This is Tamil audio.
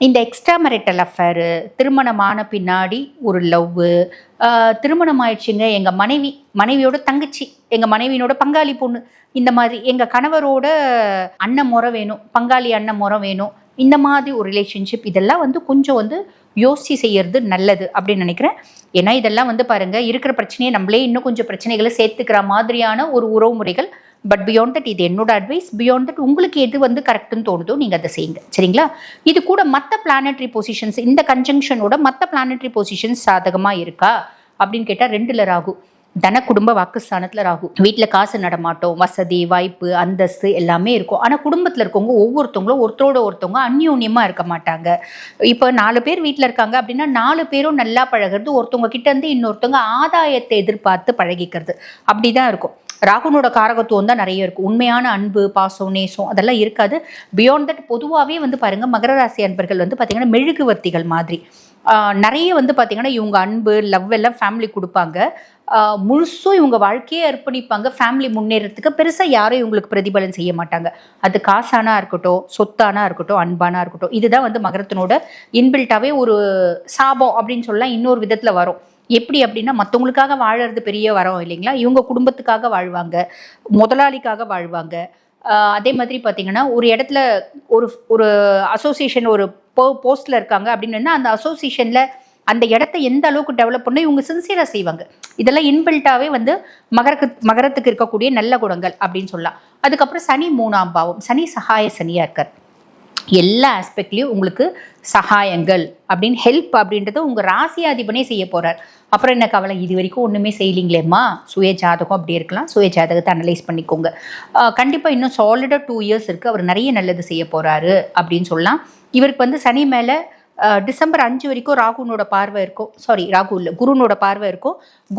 இந்த எக்ஸ்ட்ரா மெரிட்டல் அஃபேரு திருமணமான பின்னாடி ஒரு லவ்வு திருமணம் ஆயிடுச்சுங்க எங்கள் மனைவி மனைவியோட தங்கச்சி எங்கள் மனைவியினோட பங்காளி பொண்ணு இந்த மாதிரி எங்கள் கணவரோட அண்ணன் முறை வேணும் பங்காளி அண்ணன் முறை வேணும் இந்த மாதிரி ஒரு ரிலேஷன்ஷிப் இதெல்லாம் வந்து கொஞ்சம் வந்து யோசிச்சு செய்யறது நல்லது அப்படின்னு நினைக்கிறேன். ஏன்னா இதெல்லாம் வந்து பாருங்கள் இருக்கிற பிரச்சனையை நம்மளே இன்னும் கொஞ்சம் பிரச்சனைகளை சேர்த்துக்கிற மாதிரியான ஒரு உறவு முறைகள் பட் பியாண்ட் தட் இது என்னோட அட்வைஸ் பியாண்ட் தட் உங்களுக்கு எது வந்து கரெக்டுன்னு தோணுதோ நீங்கள் அதை செய்யுங்க. சரிங்களா? இது கூட மற்ற பிளானட்ரி பொசிஷன்ஸ் இந்த கன்ஜங்ஷனோட மற்ற பிளானட்ரி பொசிஷன்ஸ் சாதகமாக இருக்கா? அப்படின்னு கேட்டால் ரெண்டுல ராகு. தன குடும்ப வாக்குஸ்தானத்தில் ராகு. வீட்டில் காசு நடமாட்டோம் வசதி வாய்ப்பு அந்தஸ்து எல்லாமே இருக்கும். ஆனால் குடும்பத்தில் இருக்கவங்க ஒவ்வொருத்தவங்களும் ஒருத்தரோட ஒருத்தவங்க அந்யோன்யமாக இருக்க மாட்டாங்க. இப்போ நாலு பேர் வீட்டில் இருக்காங்க அப்படின்னா நாலு பேரும் நல்லா பழகிறது ஒருத்தவங்க கிட்ட இருந்து இன்னொருத்தவங்க ஆதாயத்தை எதிர்பார்த்து பழகிக்கிறது. அப்படி தான் இருக்கும். ராகுனோட காரகத்துவம் தான் நிறைய இருக்கும். உண்மையான அன்பு பாசம் நேசம் அதெல்லாம் இருக்காது. பியாண்ட் தட் பொதுவாகவே வந்து பாருங்க மகர ராசி அன்பர்கள் வந்து பார்த்தீங்கன்னா மெழுகுவர்த்திகள் மாதிரி. நிறைய வந்து பார்த்தீங்கன்னா இவங்க அன்பு லவ் எல்லாம் ஃபேமிலி கொடுப்பாங்க. முழுசும் இவங்க வாழ்க்கையை அர்ப்பணிப்பாங்க. ஃபேமிலி முன்னேறதுக்கு பெருசாக யாரும் இவங்களுக்கு பிரதிபலன் செய்ய மாட்டாங்க. அது காசானா இருக்கட்டும் சொத்தானா இருக்கட்டும் அன்பானா இருக்கட்டும் இதுதான் வந்து மகரத்தினோட இன்பில்ட்டாவே ஒரு சாபம் அப்படின்னு சொல்லலாம். இன்னொரு விதத்தில் வரும். எப்படி அப்படின்னா மற்றவங்களுக்காக வாழறது பெரிய வரம் இல்லைங்களா? இவங்க குடும்பத்துக்காக வாழ்வாங்க. முதலாளிக்காக வாழ்வாங்க. அதே மாதிரி பார்த்தீங்கன்னா ஒரு இடத்துல ஒரு ஒரு அசோசியேஷன் ஒரு போ போஸ்ட்டில் இருக்காங்க அப்படின்னு அந்த அசோசியேஷனில் அந்த இடத்த எந்த அளவுக்கு டெவலப் பண்ண இவங்க சின்சியராக செய்வாங்க. இதெல்லாம் இன்பில்ட்டாவே வந்து மகரக்கு மகரத்துக்கு இருக்கக்கூடிய நல்ல குணங்கள் அப்படின்னு சொல்லலாம். அதுக்கப்புறம் சனி மூணாம் பாவம் சனி சகாய சனியாக இருக்கார். எல்லா ஆஸ்பெக்ட்லேயும் உங்களுக்கு சகாயங்கள் அப்படின்னு ஹெல்ப் அப்படின்றத உங்கள் ராசியாதிபனே செய்ய போகிறார் அப்புறம் என்ன கவலை? இது வரைக்கும் ஒன்றுமே செய்யலீங்களேம்மா. சுய ஜாதகம் அப்படி இருக்கலாம். சுய ஜாதகத்தை அனலைஸ் பண்ணிக்கோங்க. கண்டிப்பாக இன்னும் சாலிடாக டூ இயர்ஸ் இருக்குது அவர் நிறைய நல்லது செய்ய போகிறாரு அப்படின்னு சொல்லலாம். இவருக்கு வந்து சனி மேலே டிசம்பர் அஞ்சு வரைக்கும் ராகுனோட பார்வை இருக்கும். சாரி ராகு இல்லை குருனோட பார்வை இருக்கும்.